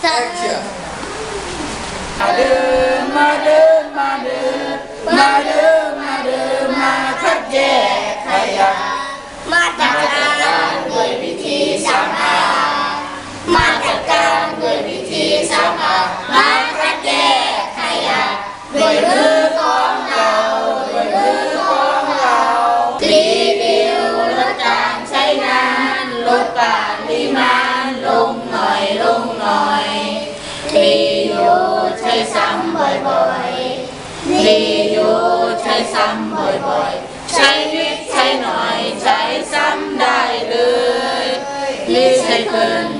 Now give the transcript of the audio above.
Start. Action. ธอซ้ำบ่อยๆมีอยู่ใช้ซ้ำบ่อยๆ ใช้นิดใช้หน่อย ใช้ซ้ำได้เลย นี่ใช้เกิน